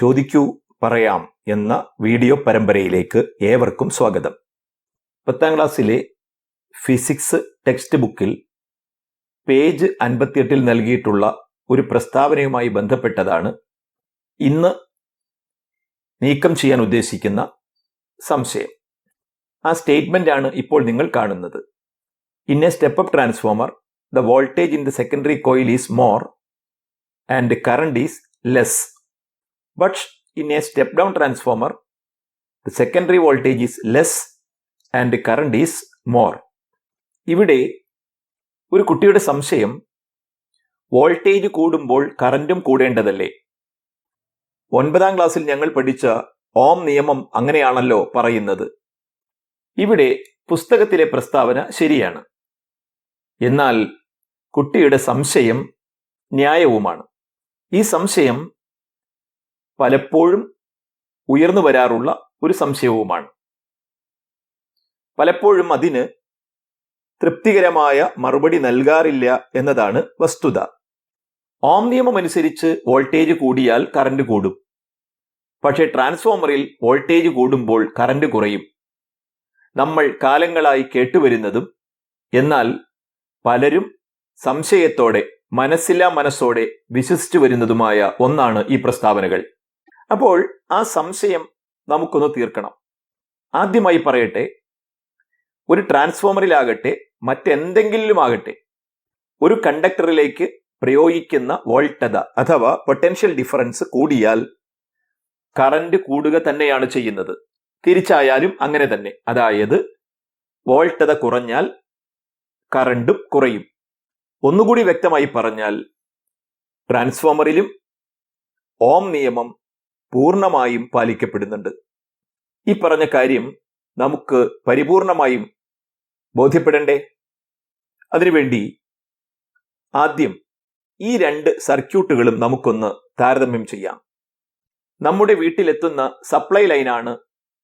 ചോദിക്കൂ പറയാം എന്ന വീഡിയോ പരമ്പരയിലേക്ക് ഏവർക്കും സ്വാഗതം. പത്താം ക്ലാസ്സിലെ ഫിസിക്സ് ടെക്സ്റ്റ് ബുക്കിൽ പേജ് അൻപത്തിയെട്ടിൽ നൽകിയിട്ടുള്ള ഒരു പ്രസ്താവനയുമായി ബന്ധപ്പെട്ടതാണ് ഇന്ന് നീക്കം ചെയ്യാൻ ഉദ്ദേശിക്കുന്ന സംശയം. ആ സ്റ്റേറ്റ്മെന്റ് ആണ് ഇപ്പോൾ നിങ്ങൾ കാണുന്നത്. In a step up transformer the voltage in the secondary coil is more and current is less. But in a step down transformer the secondary voltage is less and current is more. ഇവിടെ ഒരു കുട്ടിയുടെ സംശയം voltage കൂടുമ്പോൾ കറന്റും കൂടേണ്ടതല്ലേ? ഒൻപതാം ക്ലാസ്സിൽ ഞങ്ങൾ പഠിച്ച ഓം നിയമം അങ്ങനെയാണല്ലോ പറയുന്നത്. ഇവിടെ പുസ്തകത്തിലെ പ്രസ്താവന ശരിയാണ്. എന്നാൽ കുട്ടിയുടെ സംശയം ന്യായവുമാണ്. ഈ സംശയം പലപ്പോഴും ഉയർന്നു വരാറുള്ള ഒരു സംശയവുമാണ്. പലപ്പോഴും അതിന് തൃപ്തികരമായ മറുപടി നൽകാറില്ല എന്നതാണ് വസ്തുത. ഓം നിയമം അനുസരിച്ച് വോൾട്ടേജ് കൂടിയാൽ കറന്റ് കൂടും. പക്ഷേ ട്രാൻസ്ഫോമറിൽ വോൾട്ടേജ് കൂടുമ്പോൾ കറന്റ് കുറയും. നമ്മൾ കാലങ്ങളായി കേട്ടുവരുന്നതും എന്നാൽ പലരും സംശയത്തോടെ മനസ്സില്ലാ മനസ്സോടെ വിശ്വസിച്ചു വരുന്നതുമായ ഒന്നാണ് ഈ പ്രസ്താവനകൾ. അപ്പോൾ ആ സംശയം നമുക്കൊന്ന് തീർക്കണം. ആദ്യമായി പറയട്ടെ ഒരു ട്രാൻസ്ഫോമറിലാകട്ടെ മറ്റെന്തെങ്കിലും ആകട്ടെ ഒരു കണ്ടക്ടറിലേക്ക് പ്രയോഗിക്കുന്ന വോൾട്ടത അഥവാ പൊട്ടൻഷ്യൽ ഡിഫറൻസ് കൂടിയാൽ കറന്റ് കൂടുക തന്നെയാണ് ചെയ്യുന്നത്. തിരിച്ചായാലും അങ്ങനെ തന്നെ. അതായത് വോൾട്ടത കുറഞ്ഞാൽ കറണ്ടും കുറയും. ഒന്നുകൂടി വ്യക്തമായി പറഞ്ഞാൽ ട്രാൻസ്ഫോമറിലും ഓം നിയമം പൂർണമായും പാലിക്കപ്പെടുന്നുണ്ട്. ഈ പറഞ്ഞ കാര്യം നമുക്ക് പരിപൂർണമായും ബോധ്യപ്പെടണ്ടേ? അതിനുവേണ്ടി ആദ്യം ഈ രണ്ട് സർക്യൂട്ടുകളും നമുക്കൊന്ന് താരതമ്യം ചെയ്യാം. നമ്മുടെ വീട്ടിലെത്തുന്ന സപ്ലൈ ലൈനാണ്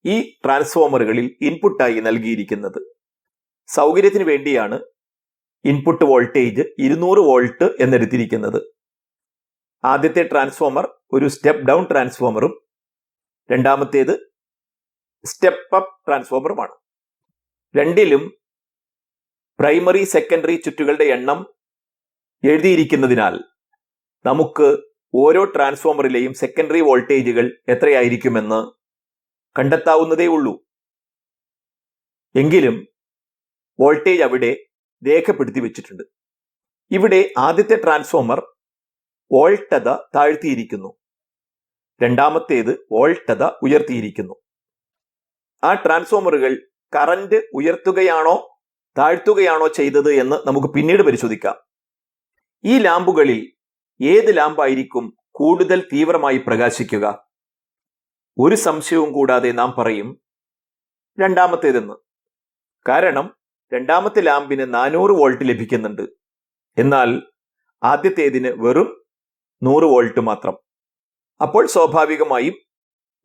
ഈ ട്രാൻസ്ഫോമറുകളിൽ ഇൻപുട്ടായി നൽകിയിരിക്കുന്നത്. സൗകര്യത്തിന് വേണ്ടിയാണ് ഇൻപുട്ട് വോൾട്ടേജ് ഇരുന്നൂറ് വോൾട്ട് എന്നെടുത്തിരിക്കുന്നത്. ആദ്യത്തെ ട്രാൻസ്ഫോമർ ഒരു സ്റ്റെപ്പ് ഡൗൺ ട്രാൻസ്ഫോമറും രണ്ടാമത്തേത് സ്റ്റെപ്പ് അപ്പ് ട്രാൻസ്ഫോമറുമാണ് രണ്ടിലും പ്രൈമറി സെക്കൻഡറി ചുറ്റുകളുടെ എണ്ണം എഴുതിയിരിക്കുന്നതിനാൽ നമുക്ക് ഓരോ ട്രാൻസ്ഫോമറിലെയും സെക്കൻഡറി വോൾട്ടേജുകൾ എത്രയായിരിക്കുമെന്ന് കണ്ടെത്താവുന്നതേ ഉള്ളൂ. എങ്കിലും വോൾട്ടേജ് അവിടെ രേഖപ്പെടുത്തി വെച്ചിട്ടുണ്ട്. ഇവിടെ ആദ്യത്തെ ട്രാൻസ്ഫോമർ വോൾട്ടത താഴ്ത്തിയിരിക്കുന്നു. രണ്ടാമത്തേത് വോൾട്ടത ഉയർത്തിയിരിക്കുന്നു. ആ ട്രാൻസ്ഫോമറുകൾ കറന്റ് ഉയർത്തുകയാണോ താഴ്ത്തുകയാണോ ചെയ്തത് എന്ന് നമുക്ക് പിന്നീട് പരിശോധിക്കാം. ഈ ലാമ്പുകളിൽ ഏത് ലാമ്പായിരിക്കും കൂടുതൽ തീവ്രമായി പ്രകാശിക്കുക? ഒരു സംശയവും കൂടാതെ നാം പറയും രണ്ടാമത്തേതെന്ന്. കാരണം രണ്ടാമത്തെ ലാമ്പിന് നാനൂറ് വോൾട്ട് ലഭിക്കുന്നുണ്ട്. എന്നാൽ ആദ്യത്തേതിന് വെറും നൂറ് വോൾട്ട് മാത്രം. അപ്പോൾ സ്വാഭാവികമായും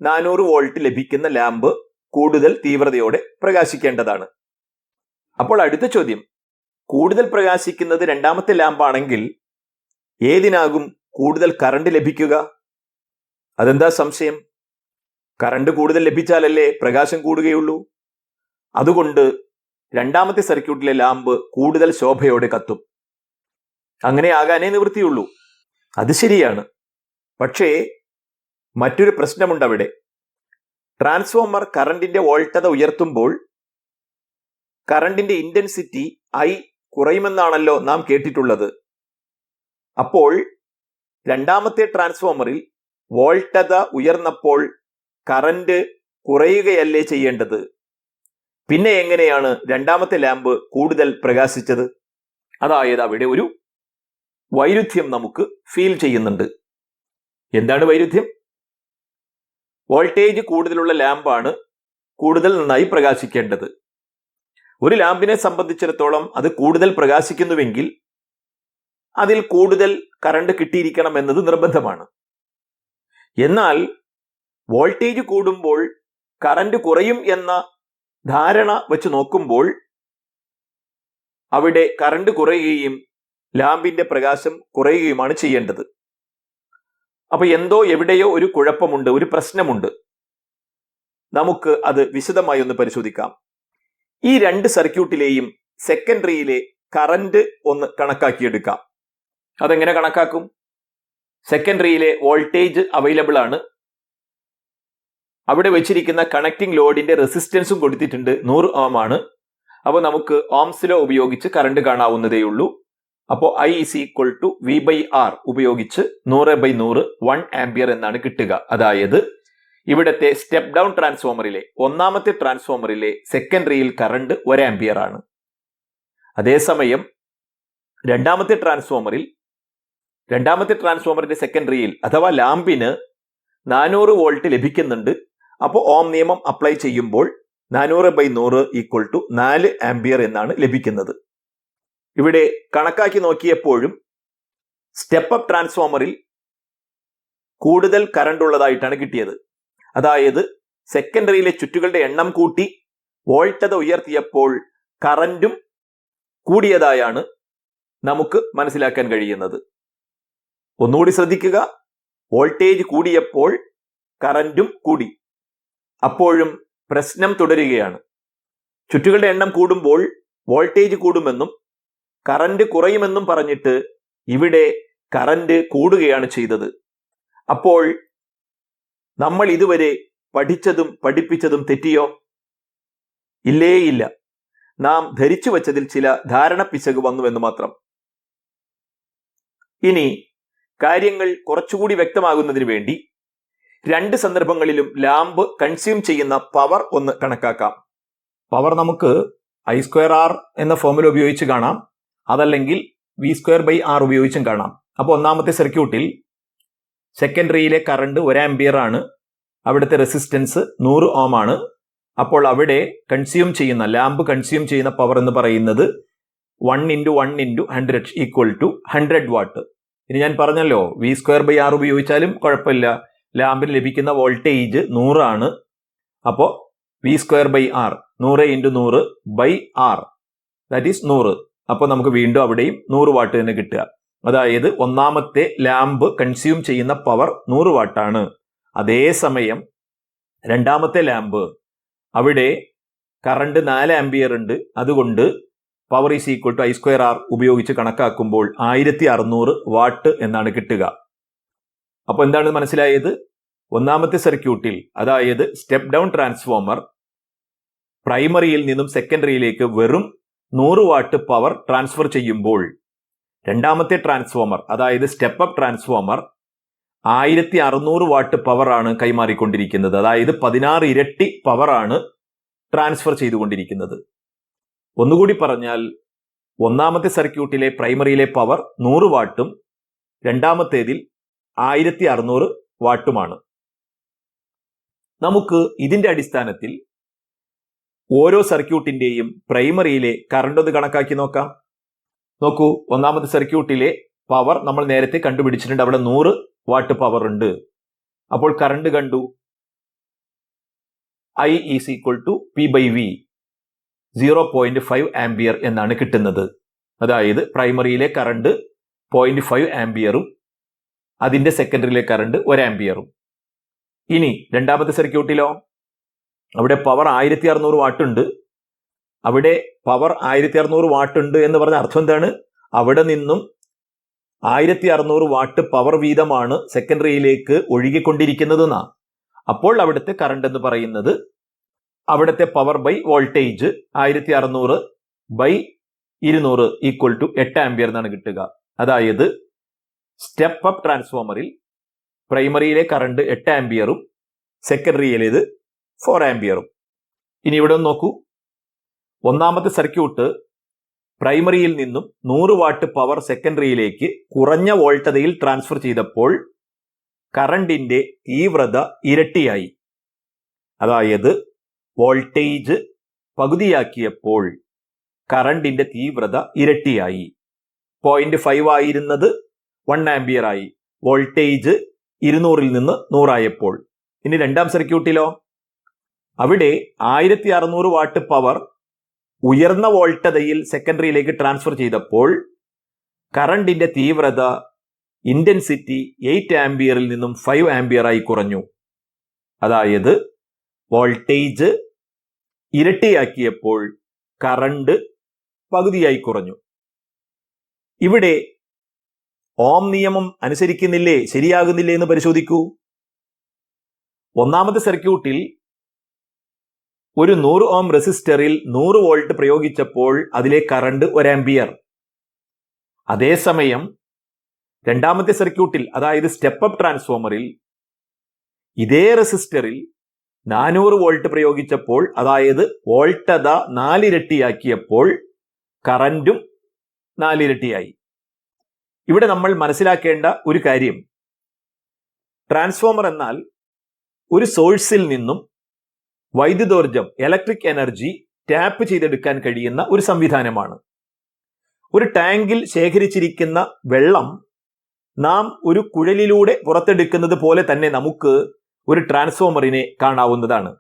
നാനൂറ് വോൾട്ട് ലഭിക്കുന്ന ലാമ്പ് കൂടുതൽ തീവ്രതയോടെ പ്രകാശിക്കേണ്ടതാണ്. അപ്പോൾ അടുത്ത ചോദ്യം. കൂടുതൽ പ്രകാശിക്കുന്നത് രണ്ടാമത്തെ ലാമ്പാണെങ്കിൽ ഏതിനാകും കൂടുതൽ കറണ്ട് ലഭിക്കുക? അതെന്താ സംശയം? കറണ്ട് കൂടുതൽ ലഭിച്ചാലല്ലേ പ്രകാശം കൂടുകയുള്ളൂ? അതുകൊണ്ട് രണ്ടാമത്തെ സർക്യൂട്ടിലെ ലാമ്പ് കൂടുതൽ ശോഭയോടെ കത്തും. അങ്ങനെ ആകാനേ നിവൃത്തിയുള്ളൂ. അത് ശരിയാണ്. പക്ഷേ മറ്റൊരു പ്രശ്നമുണ്ട് അവിടെ ട്രാൻസ്ഫോമർ കറണ്ടിന്റെ വോൾട്ടത ഉയർത്തുമ്പോൾ കറണ്ടിന്റെ ഇന്റൻസിറ്റി ഐ കുറയുമെന്നാണല്ലോ നാം കേട്ടിട്ടുള്ളത്. അപ്പോൾ രണ്ടാമത്തെ ട്രാൻസ്ഫോമറിൽ വോൾട്ടത ഉയർന്നപ്പോൾ കറന്റ് കുറയുകയല്ലേ ചെയ്യേണ്ടത്? പിന്നെ എങ്ങനെയാണ് രണ്ടാമത്തെ ലാമ്പ് കൂടുതൽ പ്രകാശിച്ചത്? അതായത് അവിടെ ഒരു വൈരുദ്ധ്യം നമുക്ക് ഫീൽ ചെയ്യുന്നുണ്ട്. എന്താണ് വൈരുദ്ധ്യം? വോൾട്ടേജ് കൂടുതലുള്ള ലാമ്പാണ് കൂടുതൽ നന്നായി പ്രകാശിക്കേണ്ടത്. ഒരു ലാമ്പിനെ സംബന്ധിച്ചിടത്തോളം അത് കൂടുതൽ പ്രകാശിക്കുന്നുവെങ്കിൽ അതിൽ കൂടുതൽ കറണ്ട് കിട്ടിയിരിക്കണം എന്നത് നിർബന്ധമാണ്. എന്നാൽ വോൾട്ടേജ് കൂടുമ്പോൾ കറണ്ട് കുറയും എന്ന ധാരണ വെച്ച് നോക്കുമ്പോൾ അവിടെ കറണ്ട് കുറയുകയും ലാമ്പിന്റെ പ്രകാശം കുറയുകയുമാണ് ചെയ്യേണ്ടത്. അപ്പൊ എന്തോ എവിടെയോ ഒരു കുഴപ്പമുണ്ട് ഒരു പ്രശ്നമുണ്ട്. നമുക്ക് അത് വിശദമായി ഒന്ന് പരിശോധിക്കാം. ഈ രണ്ട് സർക്യൂട്ടിലെയും സെക്കൻഡറിയിലെ കറന്റ് ഒന്ന് കണക്കാക്കിയെടുക്കാം. അതെങ്ങനെ കണക്കാക്കും? സെക്കൻഡറിയിലെ വോൾട്ടേജ് അവൈലബിൾ ആണ്. അവിടെ വെച്ചിരിക്കുന്ന കണക്റ്റിംഗ് ലോഡിന്റെ റെസിസ്റ്റൻസും കൊടുത്തിട്ടുണ്ട് നൂറ് ഓം ആണ്. അപ്പോൾ നമുക്ക് ഓംസിലോ ഉപയോഗിച്ച് കറണ്ട് കാണാവുന്നതേ ഉള്ളൂ അപ്പോൾ I is equal to V by R ഉപയോഗിച്ച് നൂറ് ബൈ നൂറ് വൺ ആംബിയർ എന്നാണ് കിട്ടുക. അതായത് ഇവിടത്തെ സ്റ്റെപ്പ് ഡൗൺ ട്രാൻസ്ഫോമറിലെ ഒന്നാമത്തെ ട്രാൻസ്ഫോമറിലെ സെക്കൻഡറിയിൽ കറണ്ട് ഒരു ആംബിയർ ആണ്. അതേസമയം രണ്ടാമത്തെ ട്രാൻസ്ഫോമറിൽ രണ്ടാമത്തെ ട്രാൻസ്ഫോമറിന്റെ സെക്കൻഡറിയിൽ അഥവാ ലാമ്പിന് നാനൂറ് വോൾട്ട് ലഭിക്കുന്നുണ്ട്. അപ്പോൾ ഓം നിയമം അപ്ലൈ ചെയ്യുമ്പോൾ നാനൂറ് ബൈ നൂറ് ഈക്വൽ ടു നാല് ആംബിയർ എന്നാണ് ലഭിക്കുന്നത്. ഇവിടെ കണക്കാക്കി നോക്കിയപ്പോഴും സ്റ്റെപ്പ് അപ്പ് ട്രാൻസ്ഫോമറിൽ കൂടുതൽ കറണ്ട് ഉള്ളതായിട്ടാണ് കിട്ടിയത്. അതായത് സെക്കൻഡറിയിലെ ചുറ്റുകളുടെ എണ്ണം കൂട്ടി വോൾട്ടത ഉയർത്തിയപ്പോൾ കറന്റും കൂടിയതായാണ് നമുക്ക് മനസ്സിലാക്കാൻ കഴിയുന്നത്. ഒന്നുകൂടി ശ്രദ്ധിക്കുക. വോൾട്ടേജ് കൂടിയപ്പോൾ കറന്റും കൂടി. അപ്പോഴും പ്രശ്നം തുടരുകയാണ്. ചുറ്റുകളുടെ എണ്ണം കൂടുമ്പോൾ വോൾട്ടേജ് കൂടുമെന്നും കറന്റ് കുറയുമെന്നും പറഞ്ഞിട്ട് ഇവിടെ കറന്റ് കൂടുകയാണ് ചെയ്തത്. അപ്പോൾ നമ്മൾ ഇതുവരെ പഠിച്ചതും പഠിപ്പിച്ചതും തെറ്റിയോ? ഇല്ലേയില്ല ഇല്ല. നാം ധരിച്ചു വച്ചതിൽ ചില ധാരണ പിശക് വന്നുവെന്ന് മാത്രം. ഇനി കാര്യങ്ങൾ കുറച്ചുകൂടി വ്യക്തമാകുന്നതിന് വേണ്ടി രണ്ട് സന്ദർഭങ്ങളിലും ലാമ്പ് കൺസ്യൂം ചെയ്യുന്ന പവർ ഒന്ന് കണക്കാക്കാം. പവർ നമുക്ക് ഐ സ്ക്വയർ ആർ എന്ന ഫോമുല ഉപയോഗിച്ച് കാണാം. അതല്ലെങ്കിൽ വി സ്ക്വയർ ബൈ ആർ ഉപയോഗിച്ചും കാണാം. അപ്പോൾ ഒന്നാമത്തെ സർക്യൂട്ടിൽ സെക്കൻഡറിയിലെ കറണ്ട് ഒരു ആണ്. അവിടുത്തെ റെസിസ്റ്റൻസ് നൂറ് ഓം ആണ്. അപ്പോൾ അവിടെ കൺസ്യൂം ചെയ്യുന്ന ലാമ്പ് കൺസ്യൂം ചെയ്യുന്ന പവർ എന്ന് പറയുന്നത് one into one into hundred equal to hundred watt ഇനി ഞാൻ പറഞ്ഞല്ലോ വി സ്ക്വയർ ബൈ ആർ ഉപയോഗിച്ചാലും കുഴപ്പമില്ല. ലാമ്പിന് ലഭിക്കുന്ന വോൾട്ടേജ് നൂറാണ് അപ്പോൾ വി സ്ക്വയർ ബൈ ആർ നൂറ് ഇന്റു നൂറ് ബൈ ആർ ദാറ്റ് ഈസ് നൂറ്. അപ്പോൾ നമുക്ക് വീണ്ടും അവിടെയും നൂറ് വാട്ട് തന്നെ കിട്ടുക. അതായത് ഒന്നാമത്തെ ലാമ്പ് കൺസ്യൂം ചെയ്യുന്ന പവർ നൂറ് വാട്ടാണ് അതേസമയം രണ്ടാമത്തെ ലാമ്പ്. അവിടെ കറണ്ട് നാല് ആംബിയർ ഉണ്ട്. അതുകൊണ്ട് power is equal to I square R ഉപയോഗിച്ച് കണക്കാക്കുമ്പോൾ ആയിരത്തി അറുന്നൂറ് വാട്ട് എന്നാണ് കിട്ടുക. അപ്പോൾ എന്താണ് മനസ്സിലായത്? ഒന്നാമത്തെ സർക്യൂട്ടിൽ അതായത് സ്റ്റെപ്പ് ഡൗൺ ട്രാൻസ്ഫോമർ പ്രൈമറിയിൽ നിന്നും സെക്കൻഡറിയിലേക്ക് വെറും നൂറ് വാട്ട് പവർ ട്രാൻസ്ഫർ ചെയ്യുമ്പോൾ രണ്ടാമത്തെ ട്രാൻസ്ഫോമർ അതായത് സ്റ്റെപ്പ് അപ്പ് ട്രാൻസ്ഫോമർ ആയിരത്തി അറുന്നൂറ് വാട്ട് പവറാണ് കൈമാറിക്കൊണ്ടിരിക്കുന്നത്. അതായത് പതിനാറ് ഇരട്ടി പവറാണ് ട്രാൻസ്ഫർ ചെയ്തുകൊണ്ടിരിക്കുന്നത്. ഒന്നുകൂടി പറഞ്ഞാൽ ഒന്നാമത്തെ സർക്യൂട്ടിലെ പ്രൈമറിയിലെ പവർ നൂറ് വാട്ടും രണ്ടാമത്തേതിൽ ആയിരത്തി അറുന്നൂറ് വാട്ടുമാണ്. നമുക്ക് ഇതിന്റെ അടിസ്ഥാനത്തിൽ ഓരോ സർക്യൂട്ടിന്റെയും പ്രൈമറിയിലെ കറണ്ട് ഒന്ന് കണക്കാക്കി നോക്കാം. നോക്കൂ ഒന്നാമത്തെ സർക്യൂട്ടിലെ പവർ നമ്മൾ നേരത്തെ കണ്ടുപിടിച്ചിട്ടുണ്ട്. അവിടെ നൂറ് വാട്ട് പവർ ഉണ്ട്. അപ്പോൾ കറണ്ട് കണ്ടു. I is equal to P by V zero point five ampere എന്നാണ് കിട്ടുന്നത്. അതായത് പ്രൈമറിയിലെ കറണ്ട് പോയിന്റ് ഫൈവ് ആംബിയറും അതിന്റെ സെക്കൻഡറിയിലെ കറണ്ട് ഒരു ആംബിയറും ഇനി രണ്ടാമത്തെ സർക്യൂട്ടിലോ? അവിടെ പവർ ആയിരത്തി അറുന്നൂറ് വാട്ടുണ്ട് അവിടെ പവർ ആയിരത്തി അറുന്നൂറ് വാട്ടുണ്ട് എന്ന് പറഞ്ഞ അർത്ഥം എന്താണ്? അവിടെ നിന്നും ആയിരത്തി അറുന്നൂറ് വാട്ട് പവർ വീതമാണ് സെക്കൻഡറിയിലേക്ക് ഒഴുകിക്കൊണ്ടിരിക്കുന്നത് എന്നാ അപ്പോൾ അവിടുത്തെ കറണ്ട് എന്ന് പറയുന്നത് അവിടുത്തെ പവർ ബൈ വോൾട്ടേജ് ആയിരത്തി അറുന്നൂറ് ബൈ ഇരുന്നൂറ് ഈക്വൽ ടു എട്ട് ആംബിയർ എന്നാണ് കിട്ടുക. അതായത് സ്റ്റെപ്പ് അപ്പ് ട്രാൻസ്ഫോമറിൽ പ്രൈമറിയിലെ കറണ്ട് എട്ട് ആംബിയറും സെക്കൻഡറിയിലേത് ഫോർ ആംബിയറും ഇനി ഇവിടെ നോക്കൂ. ഒന്നാമത്തെ സർക്യൂട്ട് പ്രൈമറിയിൽ നിന്നും നൂറ് വാട്ട് പവർ സെക്കൻഡറിയിലേക്ക് കുറഞ്ഞ വോൾട്ടതയിൽ ട്രാൻസ്ഫർ ചെയ്തപ്പോൾ കറണ്ടിന്റെ തീവ്രത ഇരട്ടിയായി. അതായത് വോൾട്ടേജ് പകുതിയാക്കിയപ്പോൾ കറണ്ടിന്റെ തീവ്രത ഇരട്ടിയായി. പോയിന്റ് ഫൈവ് ആയിരുന്നത് വൺ ആംബിയർ ആയി. വോൾട്ടേജ് ഇരുന്നൂറിൽ നിന്ന് നൂറായപ്പോൾ. ഇനി രണ്ടാം സർക്യൂട്ടിലോ അവിടെ ആയിരത്തി അറുന്നൂറ് വാട്ട് പവർ ഉയർന്ന വോൾട്ടതയിൽ സെക്കൻഡറിയിലേക്ക് ട്രാൻസ്ഫർ ചെയ്തപ്പോൾ കറണ്ടിന്റെ തീവ്രത ഇന്റൻസിറ്റി എയ്റ്റ് ആംബിയറിൽ നിന്നും ഫൈവ് ആംബിയർ ആയി കുറഞ്ഞു. അതായത് വോൾട്ടേജ് ഇരട്ടിയാക്കിയപ്പോൾ കറണ്ട് പകുതിയായി കുറഞ്ഞു. ഇവിടെ ഓം നിയമം അനുസരിക്കുന്നില്ലേ? ശരിയാകുന്നില്ലേ എന്ന് പരിശോധിക്കൂ. ഒന്നാമത്തെ സർക്യൂട്ടിൽ ഒരു നൂറ് ഓം റെസിസ്റ്ററിൽ നൂറ് വോൾട്ട് പ്രയോഗിച്ചപ്പോൾ അതിലെ കറണ്ട് ഒരാമ്പിയർ അതേസമയം രണ്ടാമത്തെ സർക്യൂട്ടിൽ അതായത് സ്റ്റെപ്പ് അപ്പ് ട്രാൻസ്ഫോമറിൽ ഇതേ റെസിസ്റ്ററിൽ നാനൂറ് വോൾട്ട് പ്രയോഗിച്ചപ്പോൾ അതായത് വോൾട്ടത നാലിരട്ടിയാക്കിയപ്പോൾ കറന്റും നാലിരട്ടിയായി. ഇവിടെ നമ്മൾ മനസ്സിലാക്കേണ്ട ഒരു കാര്യം. ട്രാൻസ്ഫോമർ എന്നാൽ ഒരു സോഴ്സിൽ നിന്നും വൈദ്യുതോർജം ഇലക്ട്രിക് എനർജി ടാപ്പ് ചെയ്തെടുക്കാൻ കഴിയുന്ന ഒരു സംവിധാനമാണ്. ഒരു ടാങ്കിൽ ശേഖരിച്ചിരിക്കുന്ന വെള്ളം നാം ഒരു കുഴലിലൂടെ പുറത്തെടുക്കുന്നത് പോലെ തന്നെ നമുക്ക് ഒരു ട്രാൻസ്ഫോമറിനെ കാണാവുന്നതാണ്.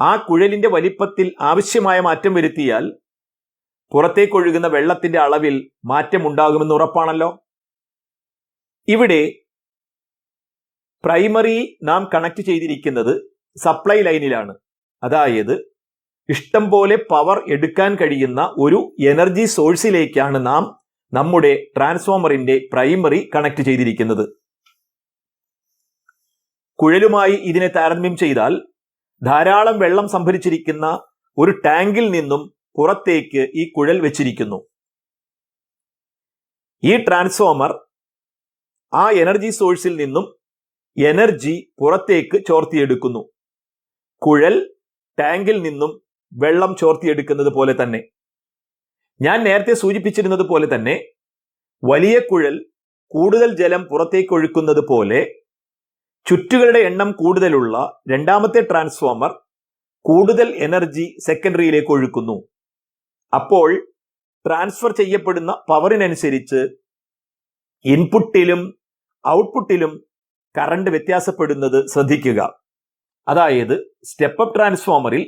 ആ കുഴലിന്റെ വലിപ്പത്തിൽ ആവശ്യമായ മാറ്റം വരുത്തിയാൽ പുറത്തേക്കൊഴുകുന്ന വെള്ളത്തിന്റെ അളവിൽ മാറ്റമുണ്ടാകുമെന്ന് ഉറപ്പാണല്ലോ. ഇവിടെ പ്രൈമറി നാം കണക്ട് ചെയ്തിരിക്കുന്നത് സപ്ലൈ ലൈനിലാണ് അതായത് ഇഷ്ടം പോലെ പവർ എടുക്കാൻ കഴിയുന്ന ഒരു എനർജി സോഴ്സിലേക്കാണ് നാം നമ്മുടെ ട്രാൻസ്ഫോമറിന്റെ പ്രൈമറി കണക്ട് ചെയ്തിരിക്കുന്നത്. കുഴലുമായി ഇതിനെ താരതമ്യം ചെയ്താൽ ധാരാളം വെള്ളം സംഭരിച്ചിരിക്കുന്ന ഒരു ടാങ്കിൽ നിന്നും പുറത്തേക്ക് ഈ കുഴൽ വെച്ചിരിക്കുന്നു. ഈ ട്രാൻസ്ഫോമർ ആ എനർജി സോഴ്സിൽ നിന്നും എനർജി പുറത്തേക്ക് ചോർത്തിയെടുക്കുന്നു. കുഴൽ ടാങ്കിൽ നിന്നും വെള്ളം ചോർത്തിയെടുക്കുന്നത് പോലെ തന്നെ. ഞാൻ നേരത്തെ സൂചിപ്പിച്ചിരുന്നത് പോലെ തന്നെ വലിയ കുഴൽ കൂടുതൽ ജലം പുറത്തേക്കൊഴുക്കുന്നത് പോലെ ചുറ്റുകളുടെ എണ്ണം കൂടുതലുള്ള രണ്ടാമത്തെ ട്രാൻസ്ഫോമർ കൂടുതൽ എനർജി സെക്കൻഡറിയിലേക്ക് ഒഴുക്കുന്നു. അപ്പോൾ ട്രാൻസ്ഫർ ചെയ്യപ്പെടുന്ന പവറിനനുസരിച്ച് ഇൻപുട്ടിലും ഔട്ട്പുട്ടിലും കറണ്ട് വ്യത്യാസപ്പെടുന്നത് ശ്രദ്ധിക്കുക. അതായത് സ്റ്റെപ്പ് അപ്പ് ട്രാൻസ്ഫോമറിൽ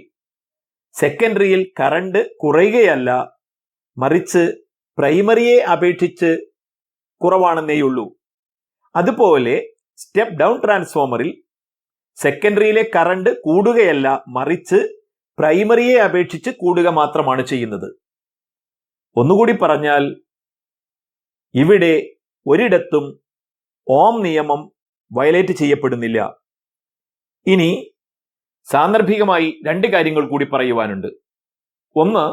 സെക്കൻഡറിയിൽ കറണ്ട് കുറയുകയല്ല മറിച്ച് പ്രൈമറിയെ അപേക്ഷിച്ച് കുറവാണെന്നേയുള്ളൂ അതുപോലെ സ്റ്റെപ്പ് ഡൗൺ ട്രാൻസ്ഫോമറിൽ സെക്കൻഡറിയിലെ കറണ്ട് കൂടുകയല്ല മറിച്ച് പ്രൈമറിയെ അപേക്ഷിച്ച് കൂടുക മാത്രമാണ് ചെയ്യുന്നത്. ഒന്നുകൂടി പറഞ്ഞാൽ ഇവിടെ ഒരിടത്തും ഓം നിയമം വയലേറ്റ് ചെയ്യപ്പെടുന്നില്ല. ഇനി സാന്ദർഭികമായി രണ്ട് കാര്യങ്ങൾ കൂടി പറയുവാനുണ്ട്. ഒന്ന്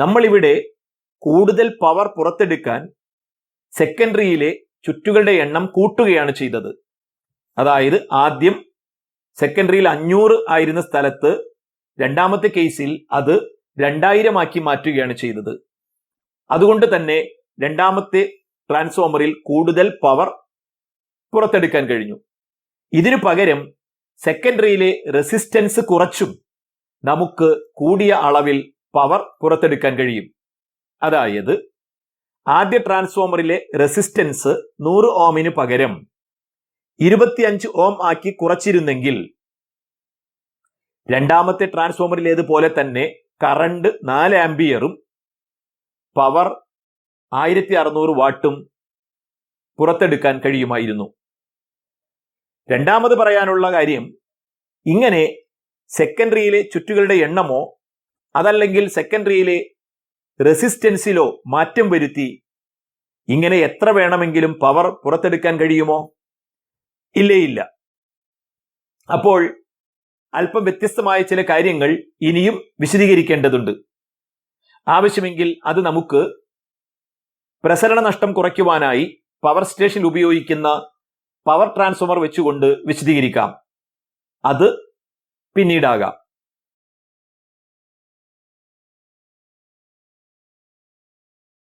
നമ്മളിവിടെ കൂടുതൽ പവർ പുറത്തെടുക്കാൻ സെക്കൻഡറിയിലെ ചുറ്റുകളുടെ എണ്ണം കൂട്ടുകയാണ് ചെയ്തത്. അതായത് ആദ്യം സെക്കൻഡറിയിൽ അഞ്ഞൂറ് ആയിരുന്ന സ്ഥലത്ത് രണ്ടാമത്തെ കേസിൽ അത് രണ്ടായിരം ആക്കി മാറ്റുകയാണ് ചെയ്തത്. അതുകൊണ്ട് തന്നെ രണ്ടാമത്തെ ട്രാൻസ്ഫോമറിൽ കൂടുതൽ പവർ പുറത്തെടുക്കാൻ കഴിഞ്ഞു. ഇതിനു പകരം സെക്കൻഡറിയിലെ റെസിസ്റ്റൻസ് കുറച്ചും നമുക്ക് കൂടിയ അളവിൽ പവർ പുറത്തെടുക്കാൻ കഴിയും. അതായത് ആദ്യ ട്രാൻസ്ഫോമറിലെ റെസിസ്റ്റൻസ് നൂറ് ഓമിന് പകരം ഇരുപത്തിയഞ്ച് ഓം ആക്കി കുറച്ചിരുന്നെങ്കിൽ രണ്ടാമത്തെ ട്രാൻസ്ഫോമറിലേതുപോലെ തന്നെ കറണ്ട് നാല് ആംബിയറും പവർ ആയിരത്തി അറുന്നൂറ് വാട്ടും പുറത്തെടുക്കാൻ കഴിയുമായിരുന്നു. രണ്ടാമത് പറയാനുള്ള കാര്യം ഇങ്ങനെ സെക്കൻഡറിയിലെ ചുറ്റുകളുടെ എണ്ണമോ അതല്ലെങ്കിൽ സെക്കൻഡറിയിലെ റെസിസ്റ്റൻസിലോ മാറ്റം വരുത്തി ഇങ്ങനെ എത്ര വേണമെങ്കിലും പവർ പുറത്തെടുക്കാൻ കഴിയുമോ? ഇല്ലേ ഇല്ല അപ്പോൾ അല്പം വ്യത്യസ്തമായ ചില കാര്യങ്ങൾ ഇനിയും വിശദീകരിക്കേണ്ടതുണ്ട്. ആവശ്യമെങ്കിൽ അത് നമുക്ക് പ്രസരണ നഷ്ടം കുറയ്ക്കുവാനായി പവർ സ്റ്റേഷനിൽ ഉപയോഗിക്കുന്ന പവർ ട്രാൻസ്ഫോമർ വെച്ചുകൊണ്ട് വിശദീകരിക്കാം. അത് പിന്നീടാകാം.